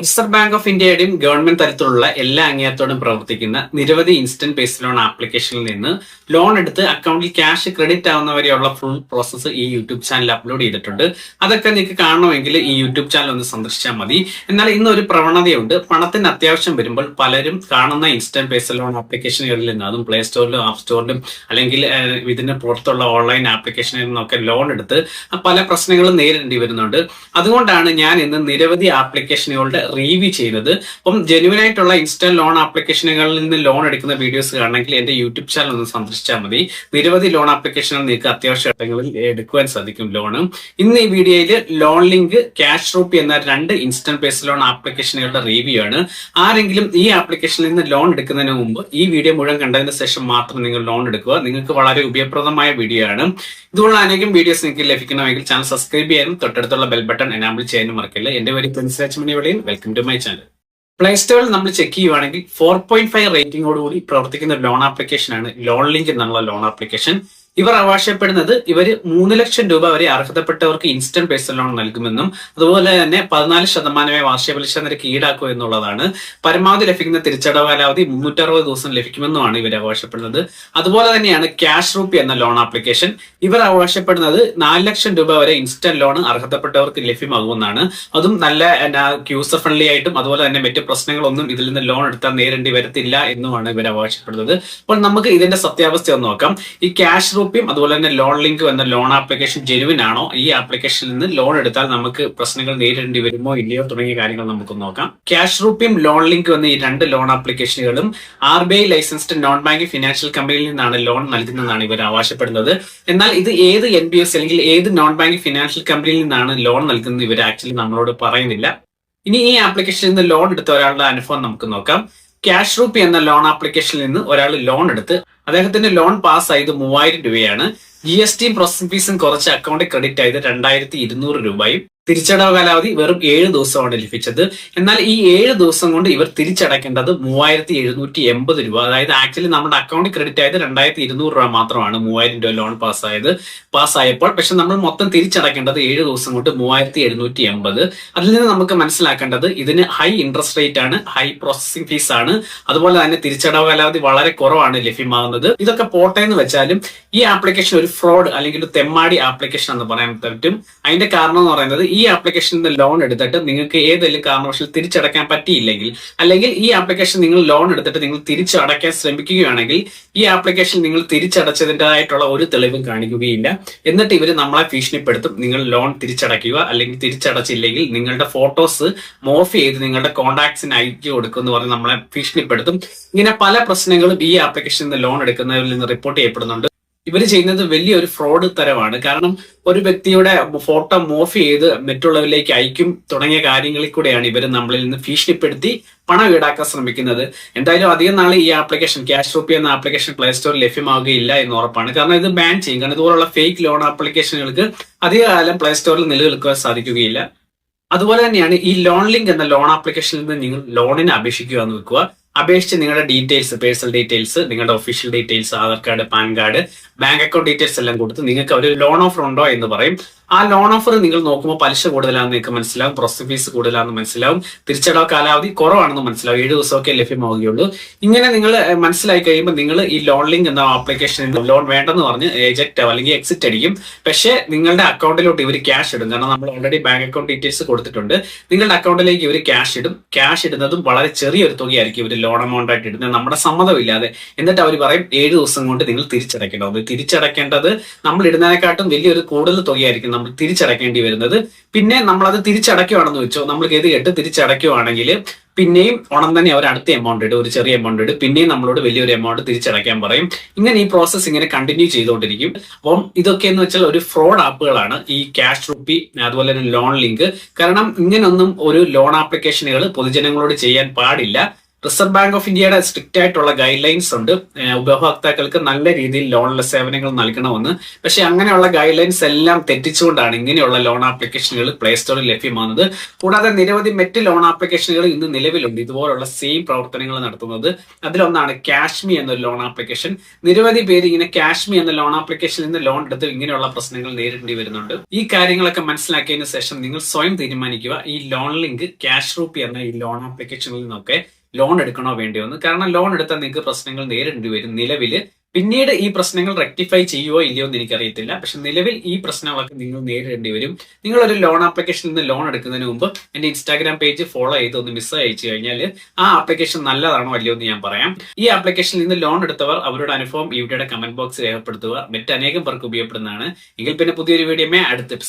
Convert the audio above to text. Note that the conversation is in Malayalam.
റിസർവ് ബാങ്ക് ഓഫ് ഇന്ത്യയുടെയും ഗവൺമെന്റ് തലത്തിലുള്ള എല്ലാ അംഗീകാരത്തോടും പ്രവർത്തിക്കുന്ന നിരവധി ഇൻസ്റ്റന്റ് പേസ് ലോൺ ആപ്ലിക്കേഷനിൽ നിന്ന് ലോൺ എടുത്ത് അക്കൗണ്ടിൽ ക്യാഷ് ക്രെഡിറ്റ് ആവുന്നവരെയുള്ള ഫുൾ പ്രോസസ്സ് ഈ യൂട്യൂബ് ചാനൽ അപ്ലോഡ് ചെയ്തിട്ടുണ്ട്. അതൊക്കെ നിങ്ങൾക്ക് കാണണമെങ്കിൽ ഈ യൂട്യൂബ് ചാനൽ ഒന്ന് സന്ദർശിച്ചാൽ മതി. എന്നാൽ ഇന്ന് ഒരു പ്രവണതയുണ്ട്. പണത്തിന് അത്യാവശ്യം വരുമ്പോൾ പലരും കാണുന്ന ഇൻസ്റ്റന്റ് പേസ് ലോൺ ആപ്ലിക്കേഷനുകളിൽ നിന്ന് അതും പ്ലേ സ്റ്റോറിലും ആപ്പ് സ്റ്റോറിലും അല്ലെങ്കിൽ ഇതിന് പുറത്തുള്ള ഓൺലൈൻ ആപ്ലിക്കേഷനിൽ നിന്നൊക്കെ ലോൺ എടുത്ത് പല പ്രശ്നങ്ങളും നേരിടേണ്ടി വരുന്നുണ്ട്. അതുകൊണ്ടാണ് ഞാൻ ഇന്ന് നിരവധി ആപ്ലിക്കേഷനുകളുടെ റിവ്യൂ ചെയ്യുന്നത് അപ്പം ജെനുവൻ ആയിട്ടുള്ള ഇൻസ്റ്റന്റ് ലോൺ ആപ്ലിക്കേഷനുകളിൽ നിന്ന് ലോൺ എടുക്കുന്ന വീഡിയോസ് കാണണമെങ്കിൽ എന്റെ യൂട്യൂബ് ചാനൽ ഒന്ന് സന്ദർശിച്ചാൽ മതി. നിരവധി ലോൺ ആപ്ലിക്കേഷനുകൾ നിങ്ങൾക്ക് അത്യാവശ്യ ഘട്ടങ്ങളിൽ എടുക്കുവാൻ സാധിക്കും ലോണ് ഇന്ന് ഈ വീഡിയോയിൽ ലോൺ ലിങ്ക് ക്യാഷ് റൂപ്പി എന്ന രണ്ട് ഇൻസ്റ്റന്റ് പേസ് ലോൺ ആപ്ലിക്കേഷനുകളുടെ റിവ്യൂ ആണ്. ആരെങ്കിലും ഈ ആപ്ലിക്കേഷനിൽ നിന്ന് ലോൺ എടുക്കുന്നതിന് മുമ്പ് ഈ വീഡിയോ മുഴുവൻ കണ്ടതിന് ശേഷം മാത്രം നിങ്ങൾ ലോൺ എടുക്കുക. നിങ്ങൾക്ക് വളരെ ഉപയോഗപ്രദമായ വീഡിയോ ആണ്. ഇതുപോലുള്ള അനേകം വീഡിയോസ് നിങ്ങൾക്ക് ലഭിക്കണമെങ്കിൽ ചാനൽ സബ്സ്ക്രൈബ് ചെയ്യാനും തൊട്ടടുത്തുള്ള ബെൽ ബട്ടൺ എനാബിൾ ചെയ്യാനും മറക്കില്ല. എന്റെ പേര് പ്രിൻസ് മണി വെളിയിൽ welcome to my channel play സ്റ്റോറിൽ നമ്മൾ ചെക്ക് ചെയ്യുവാണെങ്കിൽ ഫോർ പോയിന്റ് ഫൈവ് റേറ്റിംഗോടുകൂടി പ്രവർത്തിക്കുന്ന ലോൺ ആപ്ലിക്കേഷൻ ആണ്. ലോൺ ലിങ്ക് എന്നുള്ള ലോൺ ആപ്ലിക്കേഷൻ ഇവർ അവകാശപ്പെടുന്നത് ഇവർ മൂന്ന് ലക്ഷം രൂപ വരെ അർഹതപ്പെട്ടവർക്ക് ഇൻസ്റ്റന്റ് പേഴ്സണൽ ലോൺ നൽകുമെന്നും അതുപോലെ തന്നെ പതിനാല് ശതമാനമേ വാർഷിക പലിശ നിരക്ക് ഈടാക്കൂ എന്നുള്ളതാണ്. പരമാവധി ലഭിക്കുന്ന തിരിച്ചടവ് കാലാവധി മുന്നൂറ്ററുപത് ദിവസം ലഭിക്കുമെന്നുമാണ് ഇവർ അവകാശപ്പെടുന്നത്. അതുപോലെ തന്നെയാണ് ക്യാഷ് റൂപ്പി എന്ന ലോൺ ആപ്ലിക്കേഷൻ ഇവർ അവകാശപ്പെടുന്നത് നാല് ലക്ഷം രൂപ വരെ ഇൻസ്റ്റന്റ് ലോൺ അർഹതപ്പെട്ടവർക്ക് ലഭ്യമാകുമെന്നാണ്. അതും നല്ല യൂസർ ഫ്രണ്ട്ലി ആയിട്ടും അതുപോലെ തന്നെ മറ്റു പ്രശ്നങ്ങളൊന്നും ഇതിൽ നിന്ന് ലോൺ എടുത്താൽ നേരിടേണ്ടി വരത്തില്ല എന്നുമാണ് ഇവർ അവകാശപ്പെടുന്നത്. അപ്പോൾ നമുക്ക് ഇതിന്റെ സത്യാവസ്ഥ ഒന്ന് നോക്കാം. ഈ ക്യാഷ് റൂപ്പിയും അതുപോലെ തന്നെ ലോൺ ലിങ്ക് എന്ന ലോൺ ആപ്ലിക്കേഷൻ ജെനുവിൻ ആണോ ഈ ആപ്ലിക്കേഷനിൽ നിന്ന് ലോൺ എടുത്താൽ നമുക്ക് പ്രശ്നങ്ങൾ നേരിടേണ്ടി വരുമോ ഇല്ലയോ തുടങ്ങിയ കാര്യങ്ങൾ നമുക്ക് നോക്കാം. ക്യാഷ് റൂപ്പിയും ലോൺ ലിങ്ക് എന്ന ഈ രണ്ട് ലോൺ ആപ്ലിക്കേഷനുകളും R B I licensed non banking financial കമ്പനിയിൽ നിന്നാണ് ലോൺ നൽകുന്നതെന്നാണ് ഇവർ ആവശ്യപ്പെടുന്നത്. എന്നാൽ ഇത് ഏത് എൻ ബി എസ് അല്ലെങ്കിൽ ഏത് നോൺ ബാങ്കിങ് ഫിനാൻഷ്യൽ കമ്പനിയിൽ നിന്നാണ് ലോൺ നൽകുന്നത് ഇവർ ആക്ച്വലി നമ്മളോട് പറയുന്നില്ല. ഇനി ഈ ആപ്ലിക്കേഷനിൽ നിന്ന് ലോൺ എടുത്ത ഒരാളുടെ അനുഭവം നമുക്ക് നോക്കാം. ക്യാഷ് റൂപ്പി എന്ന ലോൺ ആപ്ലിക്കേഷനിൽ നിന്ന് ഒരാൾ ലോൺ എടുത്ത് അദ്ദേഹത്തിന്റെ ലോൺ പാസ് ആയത് മൂവായിരം രൂപയാണ്. ജി എസ് ടിയും പ്രോസസിംഗ് ഫീസും കുറച്ച് അക്കൗണ്ടിൽ ക്രെഡിറ്റ് ആയത് രണ്ടായിരത്തി ഇരുന്നൂറ് രൂപയും. തിരിച്ചടവ് കാലാവധി വെറും ഏഴ് ദിവസമാണ് ലഭിച്ചത്. എന്നാൽ ഈ ഏഴ് ദിവസം കൊണ്ട് ഇവർ തിരിച്ചടയ്ക്കേണ്ടത് മൂവായിരത്തി എഴുന്നൂറ്റി എൺപത് രൂപ. അതായത് ആക്ച്വലി നമ്മുടെ അക്കൗണ്ടിൽ ക്രെഡിറ്റ് ആയത് രണ്ടായിരത്തി ഇരുന്നൂറ് രൂപ മാത്രമാണ് മൂവായിരം രൂപ ലോൺ പാസ്സായത് പാസ്സായപ്പോൾ പക്ഷെ നമ്മൾ മൊത്തം തിരിച്ചടയ്ക്കേണ്ടത് ഏഴ് ദിവസം കൊണ്ട് മൂവായിരത്തി എഴുന്നൂറ്റി എൺപത് അതിൽ നിന്ന് നമുക്ക് മനസ്സിലാക്കേണ്ടത് ഇതിന് ഹൈ ഇൻട്രസ്റ്റ് റേറ്റ് ആണ് ഹൈ പ്രോസസിംഗ് ഫീസ് ആണ്. അതുപോലെ തന്നെ തിരിച്ചടവ് കാലാവധി വളരെ കുറവാണ് ലഭ്യമാകുന്നത്. ഇതൊക്കെ പോട്ടെ എന്ന് വെച്ചാലും ഈ ആപ്ലിക്കേഷൻ ഒരു ഫ്രോഡ് അല്ലെങ്കിൽ ഒരു തെമ്മാടി ആപ്ലിക്കേഷൻ എന്ന് പറയാൻ പറ്റും. അതിന്റെ കാരണം എന്ന് പറയുന്നത് ഈ ആപ്ലിക്കേഷനിൽ ലോൺ എടുത്തിട്ട് നിങ്ങൾക്ക് ഏതെങ്കിലും കാരണവശാൽ തിരിച്ചടക്കാൻ പറ്റിയില്ലെങ്കിൽ അല്ലെങ്കിൽ ഈ ആപ്ലിക്കേഷൻ നിങ്ങൾ ലോൺ എടുത്തിട്ട് നിങ്ങൾ തിരിച്ചടക്കാൻ ശ്രമിക്കുകയാണെങ്കിൽ ഈ ആപ്ലിക്കേഷൻ നിങ്ങൾ തിരിച്ചടച്ചതിന്റെതായിട്ടുള്ള ഒരു തെളിവും കാണിക്കുകയില്ല. എന്നിട്ട് ഇവർ നമ്മളെ ഭീഷണിപ്പെടുത്തും. നിങ്ങൾ ലോൺ തിരിച്ചടയ്ക്കുക അല്ലെങ്കിൽ തിരിച്ചടച്ചില്ലെങ്കിൽ നിങ്ങളുടെ ഫോട്ടോസ് മോഫ് ചെയ്ത് നിങ്ങളുടെ കോൺടാക്ട്സിന് അയച്ചു കൊടുക്കും എന്ന് പറഞ്ഞ് നമ്മളെ ഭീഷണിപ്പെടുത്തും. ഇങ്ങനെ പല പ്രശ്നങ്ങളും ഈ ആപ്ലിക്കേഷനിൽ നിന്ന് ലോൺ എടുക്കുന്നവരിൽ നിന്ന് റിപ്പോർട്ട് ചെയ്യപ്പെടുന്നുണ്ട്. ഇവർ ചെയ്യുന്നത് വലിയൊരു ഫ്രോഡ് തരമാണ്. കാരണം ഒരു വ്യക്തിയുടെ ഫോട്ടോ മോഫ് ചെയ്ത് മറ്റുള്ളവരിലേക്ക് അയക്കും തുടങ്ങിയ കാര്യങ്ങളിൽ കൂടെയാണ് ഇവർ നമ്മളിൽ നിന്ന് ഭീഷണിപ്പെടുത്തി പണം ഈടാക്കാൻ ശ്രമിക്കുന്നത്. എന്തായാലും അധികം നാൾ ഈ ആപ്ലിക്കേഷൻ ക്യാഷ് റൂപ്പി എന്ന ആപ്ലിക്കേഷൻ പ്ലേ സ്റ്റോറിൽ ലഭ്യമാവുകയില്ല എന്ന് ഉറപ്പാണ്. കാരണം ഇത് ബാൻ ചെയ്യും. കാരണം ഇതുപോലുള്ള ഫേക്ക് ലോൺ ആപ്ലിക്കേഷനുകൾക്ക് അധികകാലം പ്ലേ സ്റ്റോറിൽ നിലനിൽക്കുവാൻ സാധിക്കുകയില്ല. അതുപോലെ തന്നെയാണ് ഈ ലോൺ ലിങ്ക് എന്ന ലോൺ ആപ്ലിക്കേഷനിൽ നിന്ന് നിങ്ങൾ ലോണിന് അപേക്ഷിക്കുക എന്ന് വെക്കുക അപേക്ഷിച്ച് നിങ്ങളുടെ ഡീറ്റെയിൽസ് പേഴ്സണൽ ഡീറ്റെയിൽസ് നിങ്ങളുടെ official details Aadhaar card PAN card bank account details എല്ലാം കൊടുത്ത് നിങ്ങൾക്ക് അവർ ലോൺ ഓഫർ ഉണ്ടോ എന്ന് പറയും. ആ ലോൺ ഓഫർ നിങ്ങൾ നോക്കുമ്പോൾ പലിശ കൂടുതലാണെന്ന് നിങ്ങൾക്ക് മനസ്സിലാവും പ്രോസസ് ഫീസ് കൂടുതലാണെന്ന് മനസ്സിലാവും തിരിച്ചടവ് കാലാവധി കുറവാണെന്ന് മനസ്സിലാവും ഏഴ് ദിവസമൊക്കെ ലഭ്യമാവുകയുള്ളൂ. ഇങ്ങനെ നിങ്ങൾ മനസ്സിലായി കഴിയുമ്പോൾ നിങ്ങൾ ഈ ലോൺ ലിങ്ക് എന്ന ആപ്ലിക്കേഷനിൽ ലോൺ വേണ്ടെന്ന് പറഞ്ഞ് ഏജക്റ്റ് അല്ലെങ്കിൽ എക്സിറ്റ് അടിക്കും. പക്ഷേ നിങ്ങളുടെ അക്കൗണ്ടിലോട്ട് ഇവർ ക്യാഷ് ഇടും. കാരണം നമ്മൾ ഓൾറെഡി ബാങ്ക് അക്കൗണ്ട് ഡീറ്റെയിൽസ് കൊടുത്തിട്ടുണ്ട്. നിങ്ങളുടെ അക്കൗണ്ടിലേക്ക് ഇവർ ക്യാഷ് ഇടും. ക്യാഷ് ഇടുന്നതും വളരെ ചെറിയൊരു തുകയായിരിക്കും ഇവർ ലോൺ എമൗണ്ട് ആയിട്ട് ഇടുന്നത്. നമ്മുടെ സമ്മതമില്ലാതെ. എന്നിട്ട് അവർ പറയും ഏഴ് ദിവസം കൊണ്ട് നിങ്ങൾ തിരിച്ചടയ്ക്കേണ്ടത് തിരിച്ചടയ്ക്കേണ്ടത് നമ്മൾ ഇടുന്നതിനെക്കാട്ടും വലിയൊരു കൂടുതൽ തുകയായിരിക്കും. നമ്മൾ തിരിച്ചടക്കേണ്ടി വരുന്നത്. പിന്നെ നമ്മൾ അത് തിരിച്ചടയ്ക്കുവാണെന്ന് വെച്ചോ നമ്മൾ ഗതി കെട്ട് തിരിച്ചടയ്ക്കുവാണെങ്കിൽ പിന്നെയും ഉണം തന്നെ അവർ അടുത്ത എമൗണ്ട് ഇടും ഒരു ചെറിയ എമൗണ്ട് ഇടും. പിന്നെയും നമ്മളോട് വലിയൊരു എമൗണ്ട് തിരിച്ചടയ്ക്കാൻ പറയും. ഇങ്ങനെ ഈ പ്രോസസ് ഇങ്ങനെ കണ്ടിന്യൂ ചെയ്തുകൊണ്ടിരിക്കും. അപ്പം ഇതൊക്കെ എന്ന് വെച്ചാൽ ഒരു ഫ്രോഡ് ആപ്പുകളാണ് ഈ ക്യാഷ് റുപ്പി അതുപോലെ തന്നെ ലോൺ ലിങ്ക് കാരണം ഇങ്ങനൊന്നും ഒരു ലോൺ ആപ്ലിക്കേഷനുകൾ പൊതുജനങ്ങളോട് ചെയ്യാൻ പാടില്ല. റിസർവ് ബാങ്ക് ഓഫ് ഇന്ത്യയുടെ സ്ട്രിക്റ്റ് ആയിട്ടുള്ള ഗൈഡ് ലൈൻസ് ഉണ്ട് ഉപഭോക്താക്കൾക്ക് നല്ല രീതിയിൽ ലോണിലെ സേവനങ്ങൾ നൽകണമെന്ന്. പക്ഷെ അങ്ങനെയുള്ള ഗൈഡ് ലൈൻസ് എല്ലാം തെറ്റിച്ചുകൊണ്ടാണ് ഇങ്ങനെയുള്ള ലോൺ ആപ്ലിക്കേഷനുകൾ പ്ലേ സ്റ്റോറിൽ ലഭ്യമാകുന്നത്. കൂടാതെ നിരവധി മറ്റ് ലോൺ ആപ്ലിക്കേഷനുകൾ ഇന്ന് നിലവിലുണ്ട്. ഇതുപോലുള്ള സെയിം പ്രവർത്തനങ്ങൾ നടത്തുന്നത്. അതിലൊന്നാണ് കാശ്മി എന്നൊരു ലോൺ ആപ്ലിക്കേഷൻ. നിരവധി പേര് ഇങ്ങനെ കാശ്മി എന്ന ലോൺ ആപ്ലിക്കേഷനിൽ നിന്ന് ലോൺ എടുത്ത് ഇങ്ങനെയുള്ള പ്രശ്നങ്ങൾ നേരിടേണ്ടി വരുന്നുണ്ട്. ഈ കാര്യങ്ങളൊക്കെ മനസ്സിലാക്കിയതിനു ശേഷം നിങ്ങൾ സ്വയം തീരുമാനിക്കുക. ഈ ലോൺ ലിങ്ക് ക്യാഷ് റൂപ്പി എന്ന ഈ ലോൺ ആപ്ലിക്കേഷനിൽ നിന്നൊക്കെ ലോൺ എടുക്കണോ വേണ്ടിയോ എന്ന്. കാരണം ലോൺ എടുത്താൽ നിങ്ങൾക്ക് പ്രശ്നങ്ങൾ നേരിടേണ്ടി വരും. നിലവിൽ പിന്നീട് ഈ പ്രശ്നങ്ങൾ റെക്ടിഫൈ ചെയ്യുവോ ഇല്ലയോ എന്ന് എനിക്കറിയത്തില്ല. പക്ഷെ നിലവിൽ ഈ പ്രശ്നങ്ങളൊക്കെ നിങ്ങൾ നേരിടേണ്ടി വരും. നിങ്ങൾ ഒരു ലോൺ ആപ്ലിക്കേഷനിൽ നിന്ന് ലോൺ എടുക്കുന്നതിന് മുമ്പ് എന്റെ ഇൻസ്റ്റാഗ്രാം പേജ് ഫോളോ ചെയ്ത് ഒന്ന് മിസ് അയച്ചു കഴിഞ്ഞാൽ ആ ആപ്ലിക്കേഷൻ നല്ലതാണോ അല്ലയോ എന്ന് ഞാൻ പറയാം. ഈ ആപ്ലിക്കേഷനിൽ നിന്ന് ലോൺ എടുത്തവർ അവരുടെ അനുഭവം ഈ വീഡിയോയുടെ കമന്റ് ബോക്സ് രേഖപ്പെടുത്തുക. മറ്റനേകം പേർക്ക് ഉപയോഗപ്പെടുന്നതാണ്. എങ്കിൽ പിന്നെ പുതിയൊരു വീഡിയോമേ അടുത്ത